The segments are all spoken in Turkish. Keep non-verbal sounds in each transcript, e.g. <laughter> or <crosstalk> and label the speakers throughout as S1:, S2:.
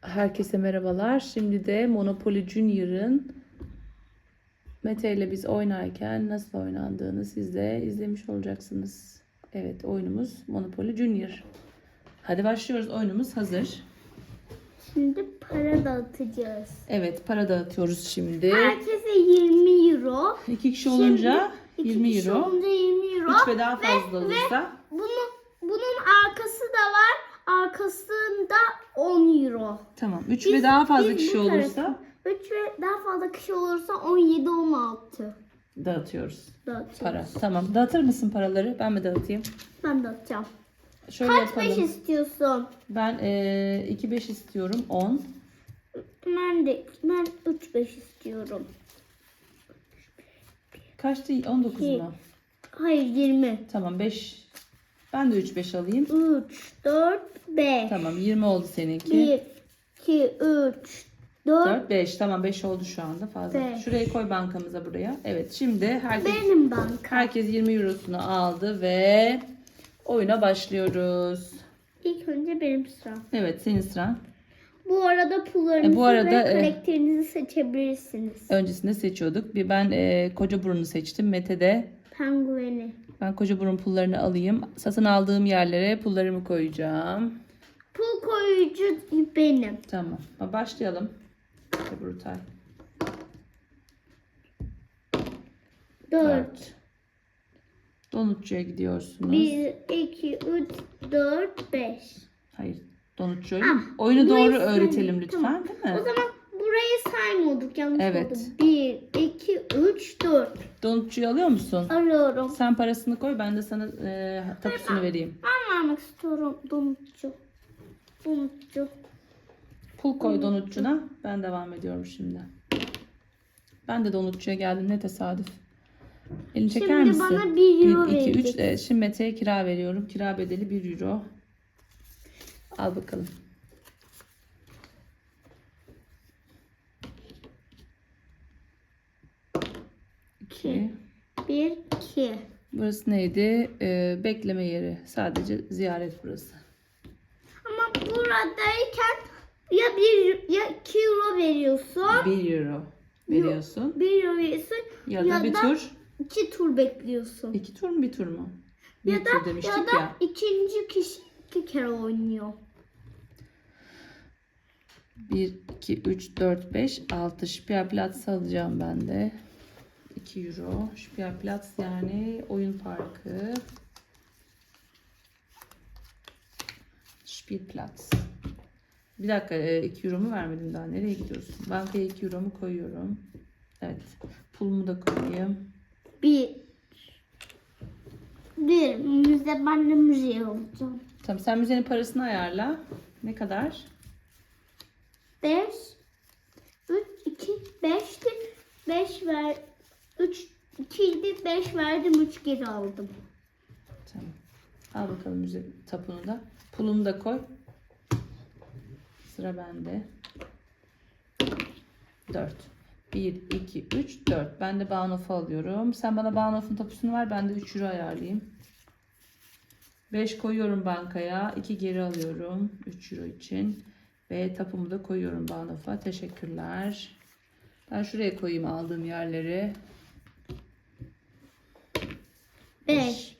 S1: Herkese merhabalar. Şimdi de Monopoly Junior'ın Mete ile biz oynarken nasıl oynandığını siz de izlemiş olacaksınız. Evet oyunumuz Monopoly Junior. Hadi başlıyoruz. Oyunumuz hazır.
S2: Şimdi para dağıtacağız.
S1: Evet para dağıtıyoruz şimdi.
S2: Herkese 20 euro.
S1: İki kişi olunca
S2: İki
S1: 20
S2: kişi
S1: euro.
S2: olunca 20 euro.
S1: Üç ve daha fazla olursa
S2: Bunun, bunun arkası da var. Arkasında 10 euro.
S1: tamam. 3 ve daha fazla
S2: Biz
S1: kişi
S2: bu
S1: olursa
S2: 3 ve daha fazla kişi olursa 17 16
S1: dağıtıyoruz
S2: dağıtacağız.
S1: para. Tamam. Dağıtır mısın paraları? Ben mi dağıtayım?
S2: Ben dağıtacağım.
S1: Şöyle
S2: Kaç
S1: yapalım.
S2: 5 istiyorsun?
S1: Ben eee 2 5 istiyorum. 10.
S2: Ben de ben 3 5 istiyorum.
S1: Kaçtı? 19
S2: İki.
S1: mu?
S2: Hayır 20.
S1: Tamam 5. Ben de 3 5 alayım.
S2: 3 4 5.
S1: Tamam 20 oldu seninki.
S2: 1 2 3 4
S1: 4 5. Tamam 5 oldu şu anda fazla.
S2: Beş.
S1: Şuraya koy bankamıza buraya. Evet şimdi herkes
S2: Benim banka.
S1: herkes 20 eurosunu aldı ve oyuna başlıyoruz.
S2: İlk önce benim sıram.
S1: Evet senin sıran.
S2: Bu arada pullarınızı
S1: E, bu arada,
S2: ve
S1: e,
S2: karakterinizi seçebilirsiniz.
S1: Öncesinde seçiyorduk. Bir ben eee koca burunu seçtim. Mete de
S2: Pengueni.
S1: Ben koca burun pullarını alayım. Satın aldığım yerlere pullarımı koyacağım.
S2: Pul koyucu benim.
S1: Tamam. Başlayalım. Brutal.
S2: 4.
S1: 4. Donutçuya gidiyorsunuz.
S2: 1, 2, 3, 4, 5.
S1: Hayır. Donutçuya.
S2: Ah,
S1: Oyunu doğru öğretelim lütfen
S2: Tamam.
S1: değil mi?
S2: O zaman burayı saymıyorduk yanlış
S1: Evet.
S2: oldu. 1, 2, 3, 4.
S1: Donutçuyu alıyor musun?
S2: Arıyorum.
S1: Sen parasını koy ben de sana e, tapusunu vereyim.
S2: Ben vermek istiyorum donutçu. Donutçu.
S1: Pul koy donutçuna. Ben devam ediyorum şimdi. Ben de donutçuya geldim. Ne tesadüf. Elini çeker
S2: Şimdi
S1: misin?
S2: bana bir euro
S1: 1, 2, 3.
S2: vereceksin.
S1: Evet, şimdi Mete'ye kira veriyorum. Kira bedeli 1 euro. Al bakalım. İki.
S2: 1, 2.
S1: Burası neydi? Ee, bekleme yeri. Sadece ziyaret burası.
S2: Ama buradayken ya 1 ya 2 euro veriyorsun.
S1: 1 euro veriyorsun.
S2: 1 euro veriyorsun.
S1: Ya da bir
S2: da
S1: tur.
S2: 2 tur bekliyorsun.
S1: İki tur mu bir tur mu? Bir
S2: ya da
S1: tur demiştik
S2: ya da
S1: ya.
S2: ikinci kişi iki kere oynuyor.
S1: 1, 2, 3, 4, 5, 6 Spielplatz alacağım ben de. 2 euro. Spielplatz yani oyun parkı. Spielplatz. Bir dakika 2 euro mu vermedim daha. Nereye gidiyorsun? Bankaya 2 euro mu koyuyorum. Evet. Pulumu da koyayım.
S2: Bir bir müze ben de müzeye olacağım.
S1: Tamam sen müzenin parasını ayarla. Ne kadar?
S2: 5 3 2 5'ti. 5 ver 3 2 idi 5 verdim 3 geri aldım.
S1: Tamam. Al bakalım müze tapunu da. Pulunu da koy. Sıra bende. 4. 1, 2, 3, 4. Ben de Bahnhof'u alıyorum. Sen bana Bahnhof'un tapusunu ver. Ben de 3 euro ayarlayayım. 5 koyuyorum bankaya. 2 geri alıyorum. 3 euro için. Ve tapumu da koyuyorum Bahnhof'a. Teşekkürler. Ben şuraya koyayım aldığım yerleri.
S2: 5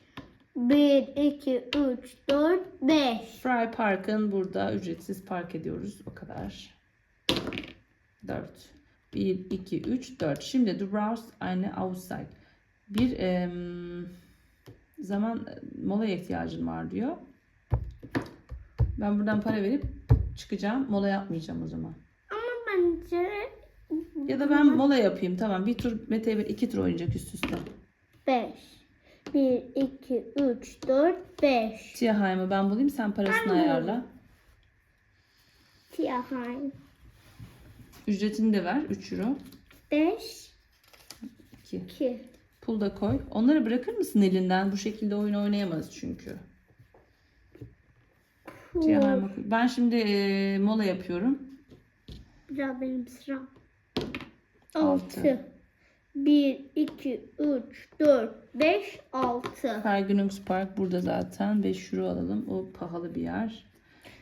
S2: 1 2 3 4 5
S1: Fry Park'ın burada ücretsiz park ediyoruz. O kadar. 4. 1, 2, 3, 4. Şimdi du brauchst eine Auszeit. Bir em, zaman molaya ihtiyacın var diyor. Ben buradan para verip çıkacağım. Mola yapmayacağım o zaman.
S2: Ama bence
S1: Ya da ben mola yapayım. Tamam bir tur Mete iki tur oynayacak üst üste.
S2: 5 1 2 3 4 5
S1: Tiaheim'ı ben bulayım sen parasını
S2: Ben
S1: ayarla.
S2: Tierheim
S1: Ücretini de ver 3 euro.
S2: 5
S1: 2.
S2: 2
S1: Pul da koy. Onları bırakır mısın elinden? Bu şekilde oyun oynayamaz çünkü. Ben şimdi e, mola yapıyorum.
S2: Biraz benim sıram.
S1: Altı.
S2: 6 1 2 3 4 5 6
S1: Park burada zaten. 5 euro alalım. O pahalı bir yer.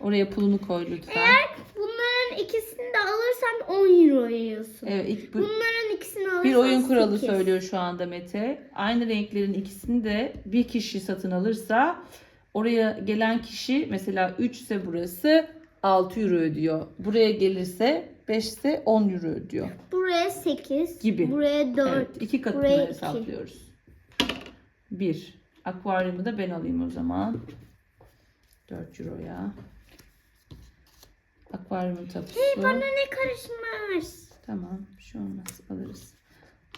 S1: Oraya pulunu koy lütfen.
S2: Bunların Bunların ikisini de alırsan 10 euro yiyorsun.
S1: Evet, ilk bu-
S2: Bunların ikisini alırsan
S1: bir oyun kuralı
S2: 8.
S1: söylüyor şu anda Mete. Aynı renklerin ikisini de bir kişi satın alırsa oraya gelen kişi mesela 3 ise burası 6 euro ödüyor. Buraya gelirse 5 ise 10 euro ödüyor.
S2: Buraya 8.
S1: Gibi.
S2: Buraya 4.
S1: Evet, iki katını
S2: buraya
S1: hesaplıyoruz. 1. Akvaryumu da ben alayım o zaman. 4 euroya. Akvaryumun tapusu.
S2: Bana ne karışmış?
S1: Tamam, bir şey olmaz. Alırız.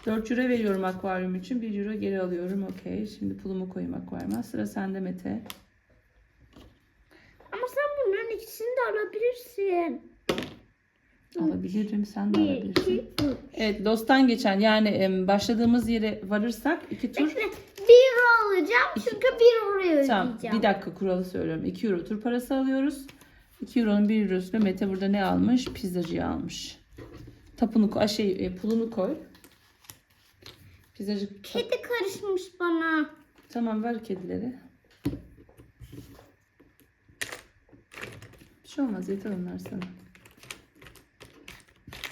S1: 4 euro veriyorum akvaryum için. 1 euro geri alıyorum. Okey. Şimdi pulumu koyayım akvaryuma. Sıra sende Mete.
S2: Ama sen bunların ikisini de alabilirsin.
S1: Alabilirim. Sen de
S2: 1,
S1: alabilirsin.
S2: 2, 3.
S1: Evet, Lost'tan geçen yani başladığımız yere varırsak iki tur.
S2: Bekle. 1 euro alacağım çünkü 1 oraya
S1: Tamam,
S2: ödeyeceğim.
S1: bir dakika kuralı söylüyorum. 2 euro tur parası alıyoruz. 2 euronun 1 eurosuyla Mete burada ne almış? Pizzacıyı almış. Tapunu şey, e, pulunu koy. Pizzacı
S2: Kedi karışmış bana.
S1: Tamam ver kedileri. Bir şey olmaz yeter onlar sana.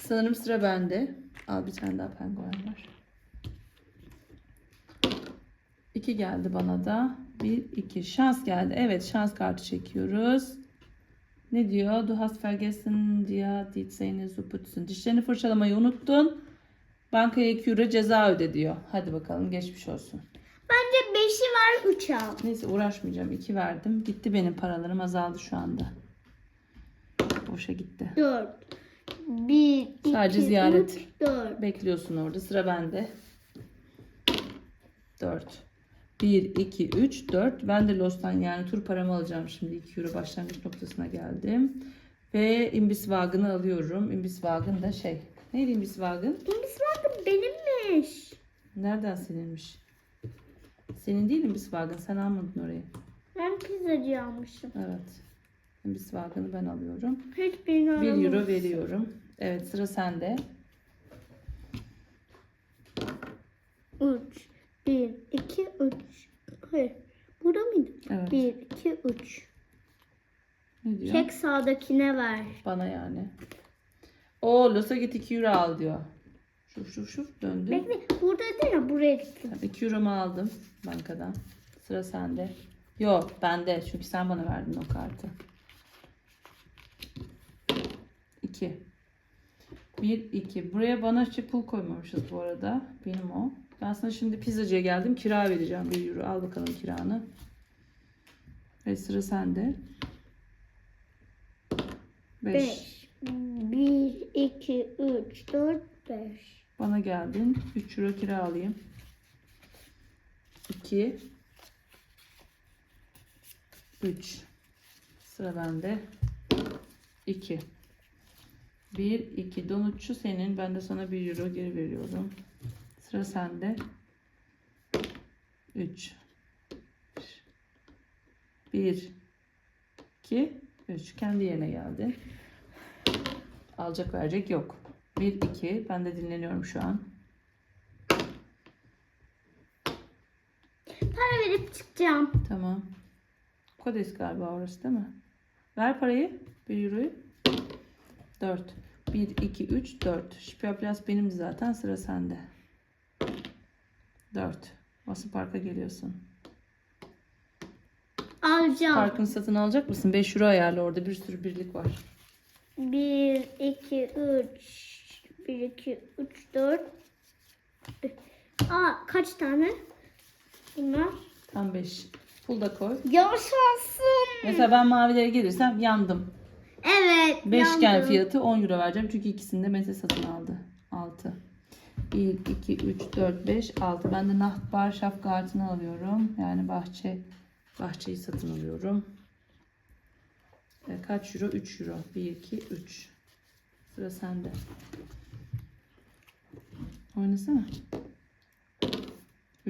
S1: Sanırım sıra bende. Al bir tane daha penguen var. İki geldi bana da. Bir, iki. Şans geldi. Evet şans kartı çekiyoruz. Ne diyor? Du hast vergessen dir die Zähne zu putzen. Dişlerini fırçalamayı unuttun. Bankaya 2 euro ceza öde diyor. Hadi bakalım geçmiş olsun.
S2: Bence 5'i var 3 al.
S1: Neyse uğraşmayacağım. 2 verdim. Gitti benim paralarım azaldı şu anda. Boşa gitti.
S2: 4. 1, 2,
S1: Sadece ziyaret.
S2: 3, 4.
S1: Bekliyorsun orada. Sıra bende. 4. 1, 2, 3, 4. Ben de Lost'tan yani tur paramı alacağım şimdi. 2 euro başlangıç noktasına geldim. Ve Imbiswagen'ı alıyorum. Imbiswagen da şey. Neydi Imbiswagen?
S2: Imbiswagen benimmiş.
S1: Nereden seninmiş? Senin değil Imbiswagen. Sen almadın orayı.
S2: Ben pizzacı almışım.
S1: Evet. Imbiswagen'ı ben alıyorum.
S2: Hiçbirini
S1: 1
S2: alamamışım.
S1: euro veriyorum. Evet sıra sende.
S2: 3. 1, 2, 3. Hayır. Burada mıydı?
S1: Evet.
S2: 1, 2, 3.
S1: Ne diyor?
S2: Çek sağdakine ver.
S1: Bana yani. O Los'a git 2 euro al diyor. Şuf şuf şuf döndü.
S2: Bekle. Burada değil ya buraya gittim.
S1: Tamam, 2 euromu aldım bankadan. Sıra sende. Yok bende çünkü sen bana verdin o kartı. 2. 1, 2. Buraya bana hiç pul koymamışız bu arada. Benim o. Ben sana şimdi pizzacıya geldim. Kira vereceğim 1 euro. Al bakalım kiranı. Ve sıra sende. 5.
S2: 5. 1, 2, 3, 4, 5.
S1: Bana geldin. 3 euro kira alayım. 2 3 Sıra bende. 2 1 2 donutçu senin. Ben de sana 1 euro geri veriyorum. Sıra sende. 3 1 2 3 kendi yerine geldi. Alacak verecek yok. 1 2 ben de dinleniyorum şu an.
S2: Para verip çıkacağım.
S1: Tamam. Kodes galiba orası değil mi? Ver parayı. 1 euroyu. 4. 1, 2, 3, 4. Şipiyaplas benim zaten sıra sende. 4. Basın Park'a geliyorsun.
S2: Alacağım.
S1: Parkını satın alacak mısın? 5 euro ayarla orada bir sürü birlik var.
S2: 1, 2, 3. 1, 2, 3, 4. Aa kaç tane? Bunlar.
S1: Tam 5. Pul da koy.
S2: Yaşasın.
S1: Mesela ben mavilere gelirsem yandım.
S2: Evet.
S1: Beşgen
S2: yandım.
S1: fiyatı 10 euro vereceğim. Çünkü ikisini de Mete satın aldı. 6. 1, 2, 3, 4, 5, 6. Ben de Nachtbar Schafgarten'ı alıyorum. Yani bahçe bahçeyi satın alıyorum. E, kaç euro? 3 euro. 1, 2, 3. Sıra sende. Oynasana.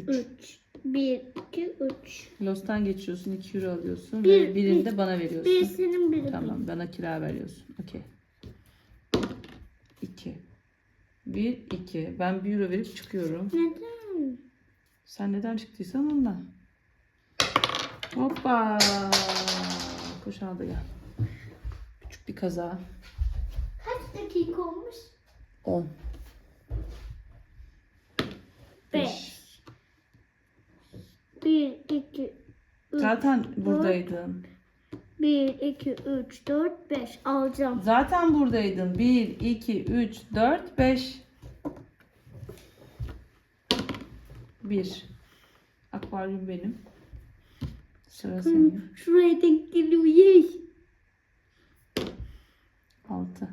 S1: 3.
S2: 3. 1, 2, 3.
S1: Lost'tan geçiyorsun. 2 euro alıyorsun.
S2: Bir-
S1: ve birini de bana veriyorsun.
S2: Bir senin biri.
S1: Tamam bana kira veriyorsun. Okey. 2. 1, 2. Ben 1 euro verip çıkıyorum.
S2: Neden?
S1: Sen neden çıktıysan ondan. Hoppa. Koş al da gel. Küçük bir kaza.
S2: dakika olmuş?
S1: 10.
S2: 5. 1, 2, 3,
S1: Zaten buradaydın.
S2: 1, 2, 3, 4, 5 alacağım.
S1: Zaten buradaydın. 1, 2, 3, 4, 5. 1. Akvaryum benim. Sıra senin.
S2: Şuraya denk geliyor. Yey.
S1: 6.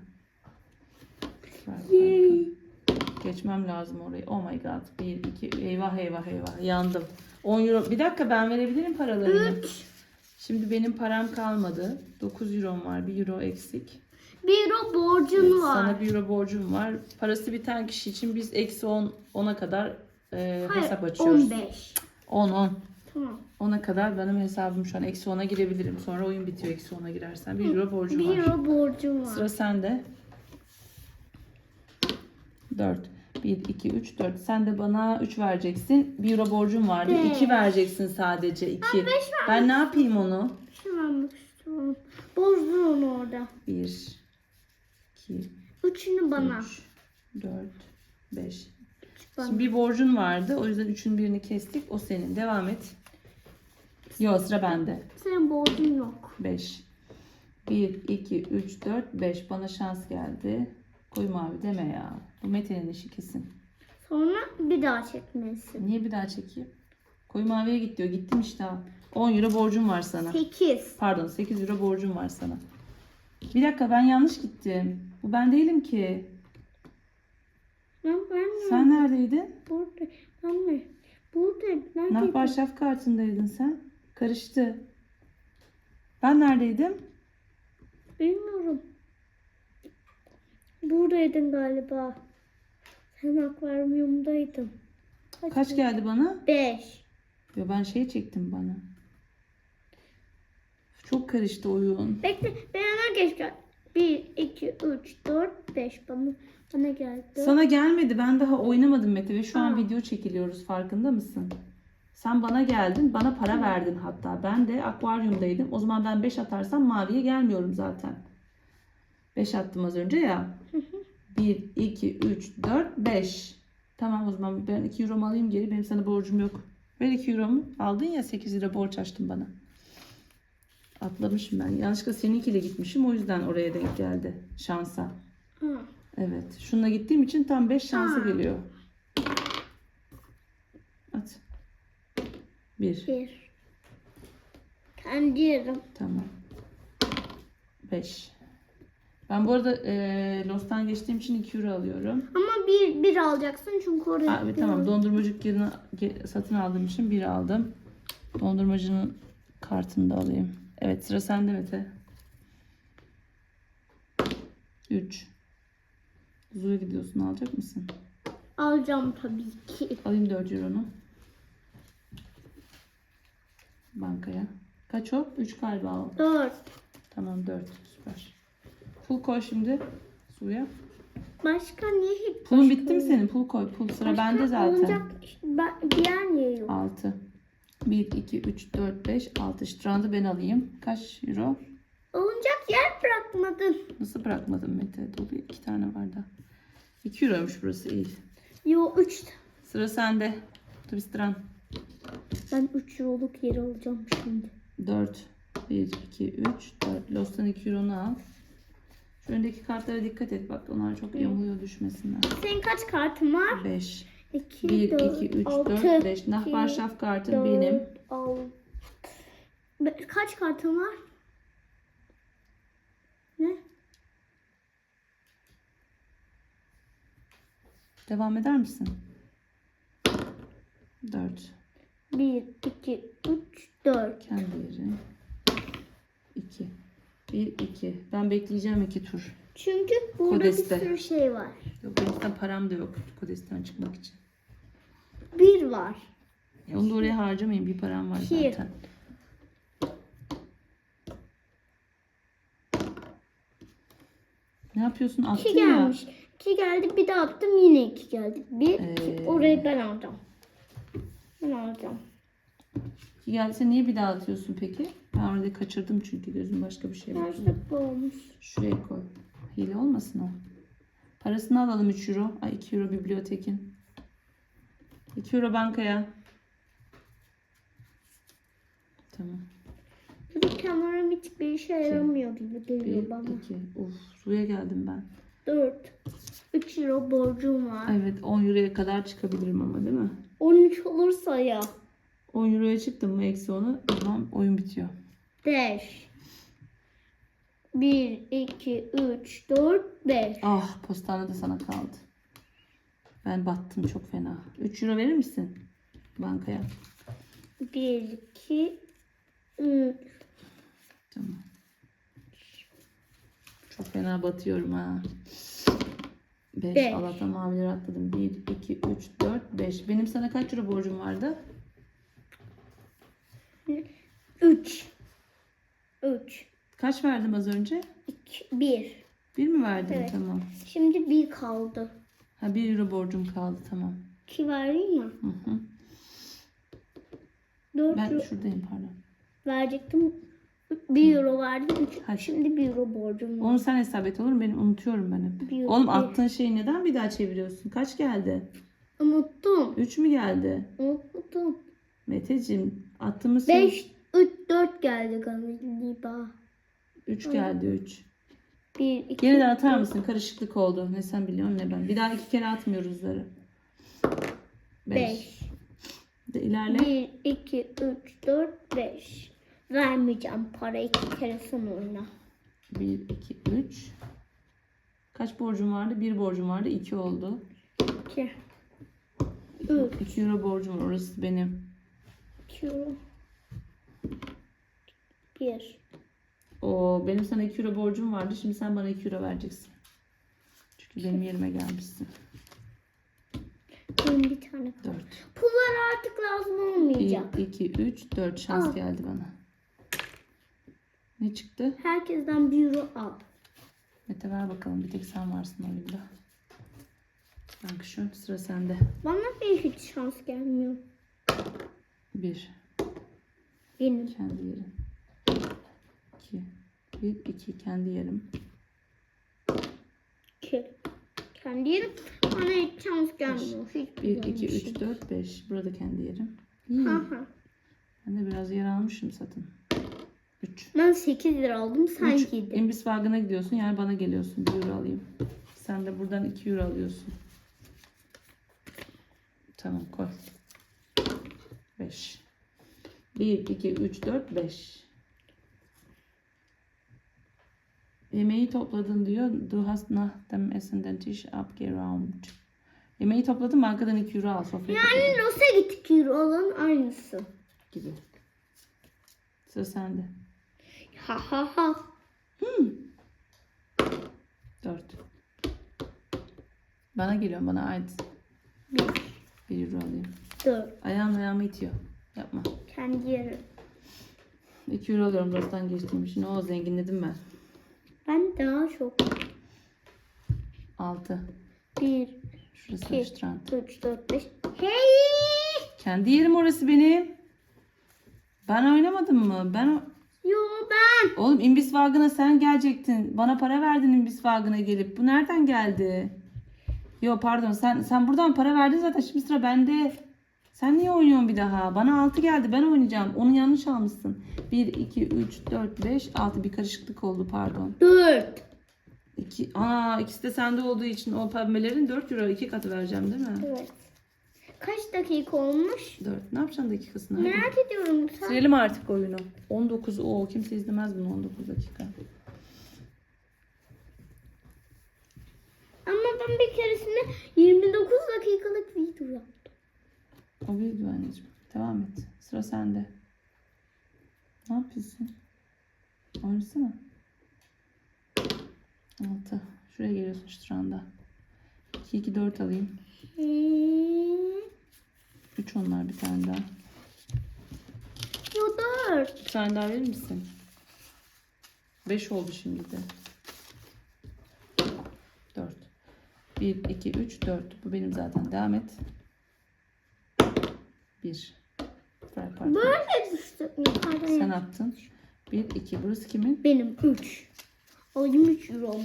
S2: Yey.
S1: Geçmem lazım orayı. Oh my god. 1, 2, eyvah eyvah eyvah. Yandım. 10 euro. Bir dakika ben verebilirim paralarını.
S2: 3.
S1: Şimdi benim param kalmadı. 9 eurom var. 1 euro eksik.
S2: 1 euro borcun var.
S1: Sana 1 euro borcum var. Parası biten kişi için biz eksi 10, 10'a kadar e,
S2: Hayır,
S1: hesap açıyoruz.
S2: 15.
S1: 10 10.
S2: Tamam.
S1: 10'a kadar benim hesabım şu an. Eksi 10'a girebilirim. Sonra oyun bitiyor eksi 10'a girersen. 1 euro borcum
S2: 1
S1: var.
S2: euro borcum var.
S1: Sıra sende. 4. 1, 2, 3, 4. Sen de bana 3 vereceksin. 1 euro borcum vardı.
S2: Beş.
S1: 2 vereceksin sadece. 2.
S2: Ben
S1: ne yapayım onu?
S2: Şu an istiyorum. Bozdun onu orada.
S1: 1, 2,
S2: Üçünü bana.
S1: 3, 4, 5.
S2: bana.
S1: Şimdi bir borcun vardı. O yüzden üçün birini kestik. O senin. Devam et. Yo sıra bende.
S2: Senin borcun yok.
S1: 5. 1, 2, 3, 4, 5. Bana şans geldi. Koy mavi deme ya. Bu Mete'nin işi kesin.
S2: Sonra bir daha çekmelisin.
S1: Niye bir daha çekeyim? Koy maviye git diyor. Gittim işte. al. 10 euro borcum var sana.
S2: 8.
S1: Pardon 8 euro borcum var sana. Bir dakika ben yanlış gittim. Bu ben değilim ki.
S2: Ben, ben?
S1: Sen neredeydin?
S2: Burada. Ben mi? Burada. Neredeydi?
S1: Nahbarşaf kartındaydın sen. Karıştı. Ben neredeydim?
S2: Bilmiyorum. Buradaydın galiba. Sen akvaryumdaydın.
S1: Kaç geldi bana?
S2: 5.
S1: Ya ben şey çektim bana. Çok karıştı oyun.
S2: Bekle. Bana geç gel. 1, 2, 3, 4, 5. Bana, bana geldi.
S1: Sana gelmedi. Ben daha oynamadım Mete ve şu an
S2: Ha.
S1: video çekiliyoruz. Farkında mısın? Sen bana geldin. Bana para verdin hatta. Ben de akvaryumdaydım. O zaman ben 5 atarsam maviye gelmiyorum zaten. 5 attım az önce ya. 1, 2, 3, 4, 5. Tamam o zaman ben 2 euro alayım geri. Benim sana borcum yok. Ver 2 euromu. Aldın ya 8 lira borç açtın bana. Atlamışım ben. Yanlışlıkla seninkiyle gitmişim. O yüzden oraya denk geldi. Şansa.
S2: Ha.
S1: Evet. Şununla gittiğim için tam 5 şansı geliyor. At. 1.
S2: 1. Kendi yerim.
S1: Tamam. 5. Ben bu arada e, Lost'tan geçtiğim için 2 euro alıyorum.
S2: Ama bir, bir alacaksın çünkü oraya
S1: Abi tamam dondurmacık yerine ge- satın aldığım için 1 aldım. Dondurmacının kartını da alayım. Evet sıra sende Mete. 3. Zu'ya gidiyorsun alacak mısın?
S2: alacağım tabii ki.
S1: Alayım 4 euronu. Bankaya. Kaç o? 3 galiba o.
S2: 4.
S1: Tamam 4. Süper. Pul koy şimdi. Suya.
S2: Başka niye hiç
S1: Pulun bitti mi senin? Pul koy. Pul sıra bende zaten.
S2: Alınacak ben, diğer niye yok?
S1: 6. 1, 2, 3, 4, 5, 6. Ştranda ben alayım. Kaç euro?
S2: Alınacak yer bırakmadın.
S1: Nasıl bırakmadım Mete? Dolu 2 tane var da. 2 euroymuş burası iyi.
S2: Yo 3.
S1: Sıra sende. Twistran.
S2: Ben 3 euroluk yeri alacağım şimdi.
S1: 4. 1, 2, 3, 4. Lost'tan 2 euronu al. Şu öndeki kartlara dikkat et bak. Onlar çok yamuluyor düşmesinler.
S2: Senin kaç kartın var?
S1: 5.
S2: 2,
S1: 1,
S2: 4,
S1: 2, 3,
S2: 6,
S1: 4, 5. Nahbarşaf kartım benim.
S2: 6. Kaç kartın var? Ne?
S1: Devam eder misin? 4.
S2: 1, 2, 3, 4.
S1: Kendi yeri. 2. 1, 2. Ben bekleyeceğim 2 tur.
S2: Çünkü burada
S1: Kodeste.
S2: bir sürü şey var.
S1: Yok benim zaten param da yok Kodesten çıkmak için.
S2: 1 var.
S1: Ya onu da oraya harcamayın. Bir param var
S2: İki.
S1: zaten. Ne yapıyorsun?
S2: 2
S1: Attın ya.
S2: gelmiş. 2 geldi bir daha attım yine 2 geldi. 1, 2.
S1: Ee.
S2: Orayı ben alacağım. Ben alacağım.
S1: İki Gelse niye bir daha atıyorsun peki? Ben orada kaçırdım çünkü gözüm başka bir şey var.
S2: Yanlışlıkla olmuş.
S1: Şuraya koy. Hile olmasın o. Parasını alalım 3 euro. Ay 2 euro bibliotekin. 2 euro bankaya. Tamam.
S2: Bu kameram hiçbir işe yaramıyor gibi
S1: 1,
S2: geliyor bana.
S1: 2. Uf suya geldim ben.
S2: 4. 3 euro borcum var.
S1: Evet 10 euroya kadar çıkabilirim ama değil mi?
S2: 13 olursa ya.
S1: 10 euroya çıktım mı eksi onu tamam oyun bitiyor.
S2: 5. 1, 2, 3, 4, 5.
S1: Ah postane de sana kaldı. Ben battım çok fena. 3 euro verir misin bankaya?
S2: 1, 2, 3.
S1: Tamam. Çok fena batıyorum ha. 5
S2: Beş.
S1: Allah'tan mavileri atladım. 1, 2, 3, 4, 5. Benim sana kaç euro borcum vardı?
S2: 3. 3.
S1: Kaç verdim az önce?
S2: 2, 1.
S1: 1 mi verdim?
S2: Evet.
S1: Tamam.
S2: Şimdi 1 kaldı.
S1: Ha 1 euro borcum kaldı tamam.
S2: 2 verdin ya.
S1: Hı hı.
S2: 4
S1: Ben
S2: euro
S1: şuradayım pardon.
S2: verecektim. 1 euro verdim. Üç-
S1: Hadi.
S2: Şimdi 1 euro borcum var.
S1: Onu sen hesap et olur mu? Benim unutuyorum ben hep.
S2: Bir-
S1: Oğlum
S2: bir.
S1: attığın şeyi neden bir daha çeviriyorsun? Kaç geldi?
S2: Unuttum.
S1: 3 mü geldi?
S2: Unuttum.
S1: Meteciğim attığımız şey
S2: 5, 3, 4 geldi galiba.
S1: 3 geldi 3.
S2: 1, 2,
S1: Yeniden atar mısın? Karışıklık oldu. Ne sen biliyorsun ne ben. Bir daha iki kere atmıyoruz zarı. 5.
S2: 5.
S1: De ilerle.
S2: 1, 2, 3, 4, 5. Vermeyeceğim para iki kere sonra.
S1: 1, 2, 3. Kaç borcum vardı? 1 borcum vardı. 2 oldu.
S2: 2. 3.
S1: 2 euro borcum var. Orası benim.
S2: 2 euro. 1.
S1: O benim sana 2 euro borcum vardı. Şimdi sen bana 2 euro vereceksin. Çünkü benim yerime gelmişsin.
S2: Benim bir tane kaldı.
S1: 4.
S2: Pullar artık lazım olmayacak.
S1: 1, 2, 3, 4 şans
S2: Al.
S1: geldi bana. Ne çıktı?
S2: Herkesten 1 euro al.
S1: Mete ver bakalım. Bir tek sen varsın oyunda. Bak şu sıra sende.
S2: Bana bir hiç şans gelmiyor.
S1: 1.
S2: Benim.
S1: Kendi yerim. 2. 1, 2. Kendi yerim.
S2: 2. Kendi yerim. Bana hiç şans gelmiyor. Hiç
S1: 1, 2, 3, 4, 5. Burada kendi yerim. İyi.
S2: Ha ha.
S1: Ben de biraz yer almışım satın. 3.
S2: Ben 8 lira aldım. Sen
S1: 3.
S2: 7.
S1: Imbiswagen'a gidiyorsun. Yani bana geliyorsun. 1 euro alayım. Sen de buradan 2 euro alıyorsun. Tamam koy. 5. 1, 2, 3, 4, 5. Yemeği topladın diyor. Du hast nach dem Essen den Tisch abgeräumt. Yemeği topladın mı? Arkadan 2 euro al. Sofrayı
S2: Yani Los'a gittik euro olan aynısı.
S1: gibi. Sıra sende.
S2: Ha ha ha.
S1: 4. Bana geliyor. Bana ait.
S2: 1,
S1: 1 euro alayım.
S2: 4.
S1: Ayağım ayağımı itiyor. Yapma.
S2: Kendi yerim.
S1: 2 euro alıyorum burasından geçtiğim için. O zenginledim ben.
S2: Ben daha çok.
S1: 6.
S2: 1,
S1: Şurası
S2: İki.
S1: restoran.
S2: 3, 4, 5. Hey!
S1: Kendi yerim orası benim. Ben oynamadım mı? Ben o-
S2: Yo ben.
S1: Oğlum Imbiswagen'a sen gelecektin. Bana para verdin Imbiswagen'a gelip. Bu nereden geldi? Yo pardon sen sen buradan para verdin zaten. Şimdi sıra bende. Sen niye oynuyorsun bir daha? Bana 6 geldi. Ben oynayacağım. Onu yanlış almışsın. 1, 2, 3, 4, 5, 6. Bir karışıklık oldu pardon.
S2: 4.
S1: 2, aa ikisi de sende olduğu için o pembelerin 4 euro 2 katı vereceğim değil mi?
S2: Evet. Kaç dakika olmuş?
S1: 4. Ne yapacaksın dakikasını? Hadi.
S2: Merak ediyorum. Sen...
S1: Bitirelim artık oyunu. 19 o kimse izlemez bunu 19 dakika.
S2: Ama ben bir keresinde 29 dakikalık video yaptım.
S1: O video anneciğim. Devam et. Sıra sende. Ne yapıyorsun? Oynasana. 6. Şuraya geliyorsun şu anda. 2 2 4 alayım.
S2: Hmm.
S1: 3 onlar bir tane daha.
S2: Yo 4.
S1: Bir tane daha verir misin? 5 oldu şimdi de. 4. 1 2 3 4. Bu benim zaten. Devam et. 1. Ver parça.
S2: Böyle düştüm yukarıdan.
S1: Sen attın. 1 2 burası kimin?
S2: Benim 3. Alayım 3 euro mu?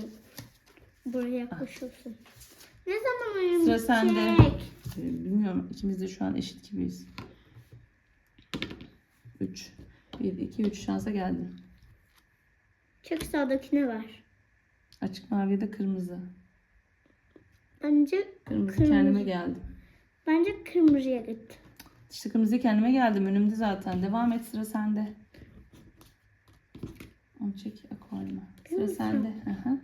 S2: Buraya yaklaşıyorsun. Ne zaman oyun
S1: Sıra sende. Ee, Bilmiyorum. İkimiz de şu an eşit gibiyiz. 3. 1, 2, 3 şansa geldin.
S2: Çok sağdakine ver.
S1: Açık mavi ya da kırmızı.
S2: Bence
S1: Kırmızı,
S2: Kırmızı.
S1: kendime geldim.
S2: bence kırmızıya git.
S1: İşte kırmızı kendime geldim. Önümde zaten. Devam et sıra sende. Onu çek akvaryuma. Sıra sende. Aha.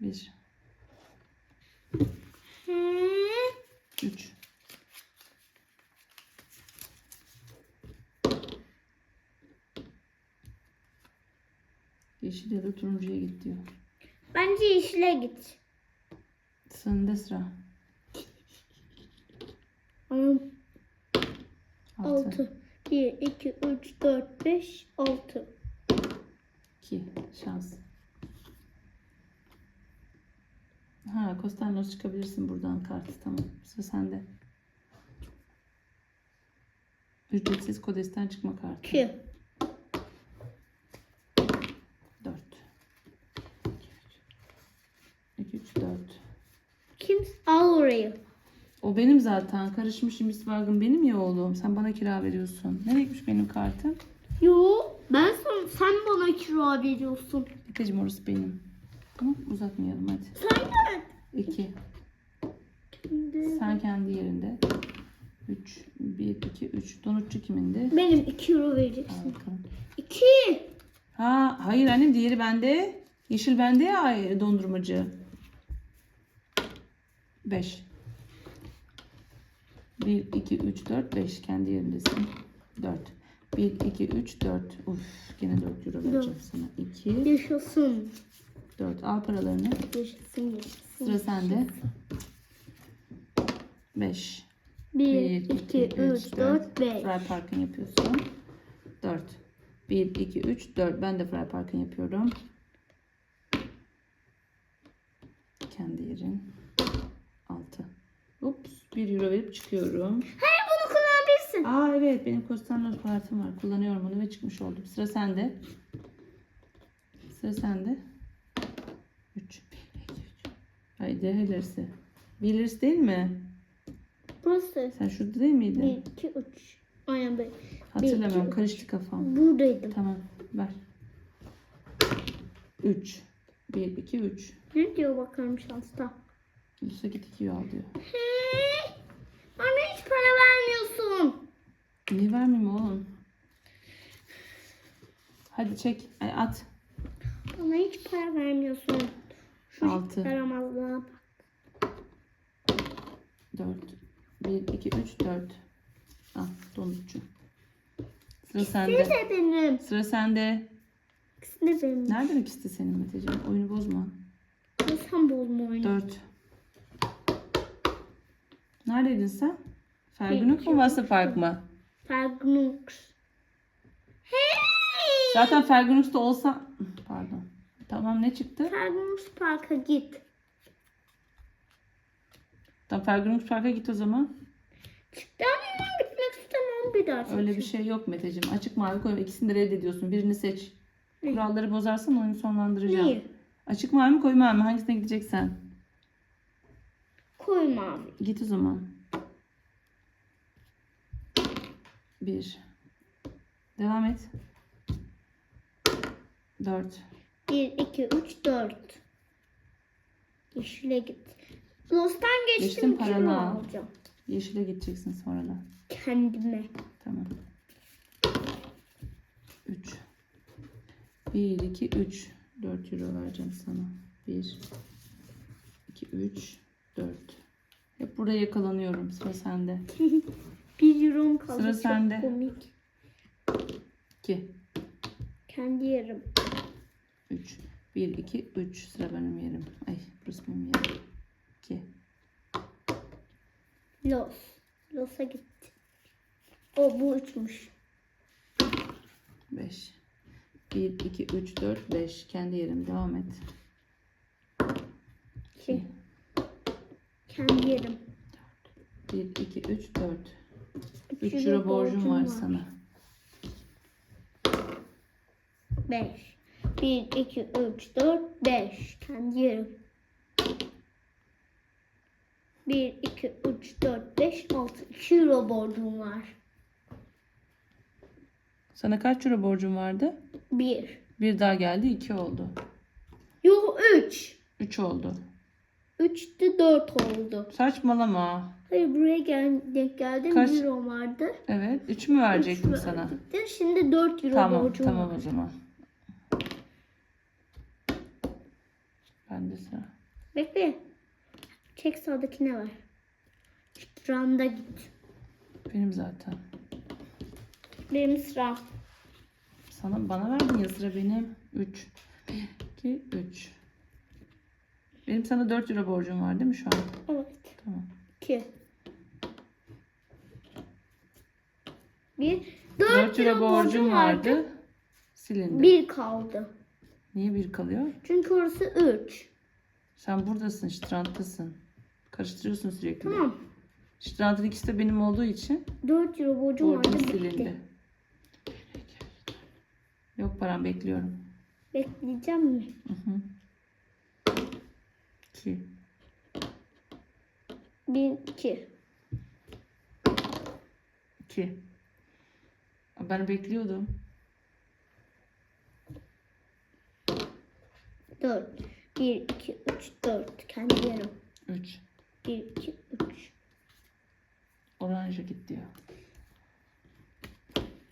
S1: Bir,
S2: He.
S1: üç. Yeşil ya da turuncuya git diyor.
S2: Bence yeşile git.
S1: Sende sıra. Altı.
S2: 6. 1, 2, 3, 4, 5, 6.
S1: 2 şans. Ha, Kosternos çıkabilirsin buradan kartı tamam. Sıra sende. Ücretsiz kodesten çıkma kartı.
S2: 2.
S1: 4. 2 3 4.
S2: Kim? Al orayı.
S1: O benim zaten. Karışmışım Miss benim ya oğlum. Sen bana kira veriyorsun. Nereye gitmiş benim kartım?
S2: Yo, ben sana, sen bana kira veriyorsun.
S1: Dikacım orası benim. Tamam uzatmayalım hadi.
S2: Sen de.
S1: 2. Sen kendi yerinde. 3, 1, 2, 3. Donutçu kimindi?
S2: Benim 2 euro vereceksin. 2.
S1: Ha, hayır annem diğeri bende. Yeşil bende ya dondurmacı. 5. 1, 2, 3, 4, 5. Kendi yerindesin. 4. 1, 2, 3, 4. Uf, gene 4 euro vereceğim sana. 2,
S2: Yaşasın.
S1: 4. Al paralarını.
S2: Yaşasın yaşasın.
S1: Sıra sende. 5.
S2: 1,
S1: 1,
S2: 2,
S1: 2,
S2: 3,
S1: 3,
S2: 4,
S1: 4.
S2: 5.
S1: Fry Park'ın yapıyorsun. 4. 1, 2, 3, 4. Ben de Fry Park'ın yapıyorum. Kendi yerin. 6. Ups. 1 euro verip çıkıyorum.
S2: Hayır bunu kullanabilirsin.
S1: Aa evet benim Costanlos kartım var. Kullanıyorum onu ve çıkmış oldum. Sıra sende. Sıra sende. 3. 1, 2, 3. Haydi helirsi. Bilirsi değil mi?
S2: Burası.
S1: Sen şurada değil miydin?
S2: 1, 2, 3. Aynen böyle.
S1: Hatırlamıyorum.
S2: iki,
S1: Karıştı kafam.
S2: Buradaydım.
S1: Tamam. Ver. 3. 1, 2, 3.
S2: Ne diyor bakalım şansta?
S1: Yusuf'a git 2 al diyor.
S2: Hey, bana hiç para vermiyorsun.
S1: Niye vermeyeyim oğlum? Hadi çek. Ay, at.
S2: Bana hiç para vermiyorsun. Şu
S1: Altı.
S2: yaramazlığa bak.
S1: 4. 1, 2, 3, 4. Al donutçu. Sıra sende.
S2: de benim.
S1: Sıra sende.
S2: İkisi de benim.
S1: Nereden ikisi de senin Meteciğim? Oyunu bozma.
S2: Sen bozma oyunu.
S1: 4. Neredeydin sen? Fergunuk mu
S2: iki,
S1: Wasser Park mı?
S2: Fargnux. Hey!
S1: Zaten Fergunuk'ta olsa... Pardon. Tamam ne çıktı?
S2: Fargnux Park'a git.
S1: Tamam Fergunuk Park'a git o zaman.
S2: Ben hemen gitmek istemem bir daha.
S1: Öyle bir şey yok Meteciğim. Açık mavi koy. İkisini de reddediyorsun. Birini seç.
S2: Ne?
S1: Kuralları bozarsan oyunu sonlandıracağım.
S2: Neyi?
S1: Açık mavi mi koyu mavi mi? Hangisine gideceksen.
S2: Koy mavi.
S1: Git o zaman. Bir. Devam et. Dört.
S2: 1, 2, 3, 4. Yeşile git. Lost'tan geçtim.
S1: Geçtim, paranı al.
S2: alacağım.
S1: Yeşile gideceksin sonra da.
S2: Kendime.
S1: Tamam. Üç. Bir, iki, üç. Dört euro vereceğim sana. Bir, iki, üç, dört. Hep burada yakalanıyorum. Sıra sende. <laughs>
S2: 1 euro kaldı.
S1: Sıra
S2: Çok
S1: sende.
S2: komik.
S1: İki,
S2: Kendi yerim.
S1: üç. Bir, iki, üç. Sıra benim yerim. Ay burası benim yerim. İki.
S2: Los. Los'a gitti. O bu uçmuş.
S1: 5 1 2 3 4 5 kendi yerim devam et.
S2: 2. Kendi yerim.
S1: 1 2 3 4
S2: Üç
S1: 3 euro borcum var sana.
S2: 5. 1, 2, 3, 4, 5. Kendi yerim. 1, 2, 3, 4, 5, 6. 2 euro borcum var.
S1: Sana kaç euro borcum vardı?
S2: 1.
S1: Bir daha geldi 2 oldu.
S2: Yok 3.
S1: 3 oldu.
S2: 3'tü 4 oldu.
S1: Saçmalama.
S2: Hayır buraya gel denk geldim.
S1: Kaç?
S2: 1 euro vardı.
S1: Evet 3 mü verecektim
S2: Üç
S1: sana?
S2: verdikti. Şimdi 4 euro
S1: Tamam
S2: borcum
S1: tamam
S2: var.
S1: o zaman. Ben de sıra.
S2: Bekle. Çek sağdakine ver. Randa git.
S1: Benim zaten.
S2: Benim sıram.
S1: Sana bana verdin ya sıra benim. 3. 2 3. Benim sana 4 euro borcum var değil mi şu an?
S2: Evet.
S1: Tamam.
S2: 2. 1. 4,
S1: 4 euro borcum vardı. Silindi.
S2: 1 kaldı.
S1: Niye bir kalıyor?
S2: Çünkü orası 3.
S1: Sen buradasın, Strand'tasın. Karıştırıyorsun sürekli.
S2: Tamam.
S1: Strand'ın ikisi de benim olduğu için
S2: 4 euro borcum vardı.
S1: borcum
S2: Bitti.
S1: silindi. Yok param bekliyorum.
S2: Bekleyeceğim mi?
S1: Hı hı. 2.
S2: 1, 2.
S1: 2. Ben bekliyordum.
S2: 4. 1, 2, 3, 4. Kendi yerim.
S1: 3.
S2: 1, 2, 3.
S1: Oranja gitti ya.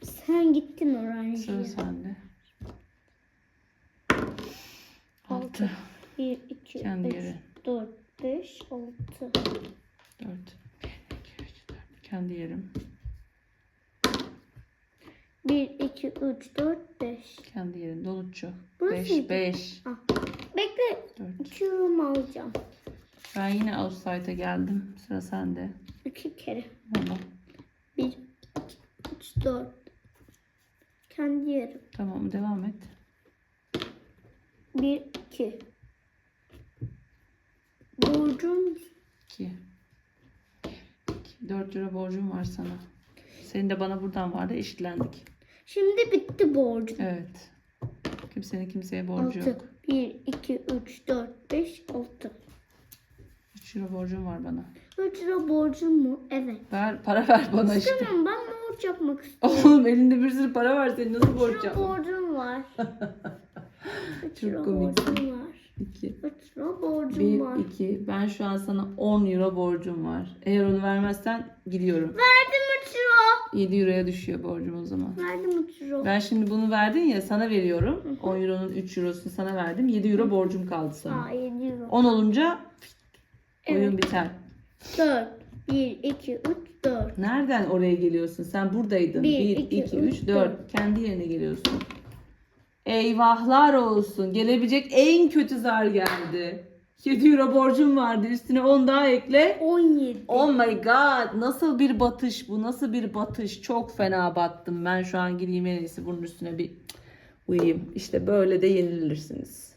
S2: Sen gittin
S1: Sıra
S2: oranjıya.
S1: sende.
S2: Altı.
S1: 6.
S2: 1, 2,
S1: Kendi
S2: 3,
S1: yeri.
S2: 4, 5, 6.
S1: 4. 1, 2, 3, 4. Kendi yerim.
S2: 1, 2, 3, 4, 5.
S1: Kendi yerim. Doluçu.
S2: Burası
S1: 5.
S2: mıydı?
S1: 5.
S2: Ah. Bekle.
S1: 4.
S2: 2 euro mu alacağım?
S1: Ben yine outside'a geldim. Sıra sende.
S2: 2 kere.
S1: Tamam.
S2: 1, 2, 3, 4. Kendi yerim.
S1: Tamam devam et.
S2: 1, 2. Borcum
S1: 2. 4 euro borcum var sana. Senin de bana buradan vardı eşitlendik.
S2: Şimdi bitti borcum.
S1: Evet. Kimsenin kimseye borcu
S2: 6.
S1: yok.
S2: 1, 2, 3, 4, 5, 6.
S1: 3 euro borcum var bana.
S2: 3 lira borcum mu? Evet.
S1: Ver para ver bana işte.
S2: Tamam ben borç yapmak <laughs> istiyorum.
S1: Oğlum elinde bir sürü para var senin nasıl
S2: 3
S1: borç
S2: lira
S1: yapma?
S2: borcum var. <laughs> 3
S1: Çok
S2: lira
S1: komik.
S2: borcum var.
S1: 2.
S2: 3 lira borcum var.
S1: 1, 2. Ben şu an sana 10 euro borcum var. Eğer onu vermezsen gidiyorum.
S2: Verdim 3 lira.
S1: 7 euroya düşüyor borcum o zaman.
S2: Verdim 3 lira.
S1: Ben şimdi bunu verdin ya sana veriyorum. 10 euronun 3 eurosunu sana verdim. 7 euro borcum kaldı sana.
S2: Aa 7 euro.
S1: 10 olunca oyun
S2: Evet.
S1: biter.
S2: 4. 1, 2, 3, 4.
S1: Nereden oraya geliyorsun? Sen buradaydın.
S2: Bir,
S1: 1,
S2: iki,
S1: 2,
S2: üç,
S1: 3, 4. Kendi yerine geliyorsun. Eyvahlar olsun. Gelebilecek en kötü zar geldi. 7 euro borcum vardı. Üstüne 10 daha ekle.
S2: 17.
S1: Oh my god. Nasıl bir batış bu? Nasıl bir batış? Çok fena battım. Ben şu an gideyim en iyisi bunun üstüne bir uyuyayım. İşte böyle de yenilirsiniz.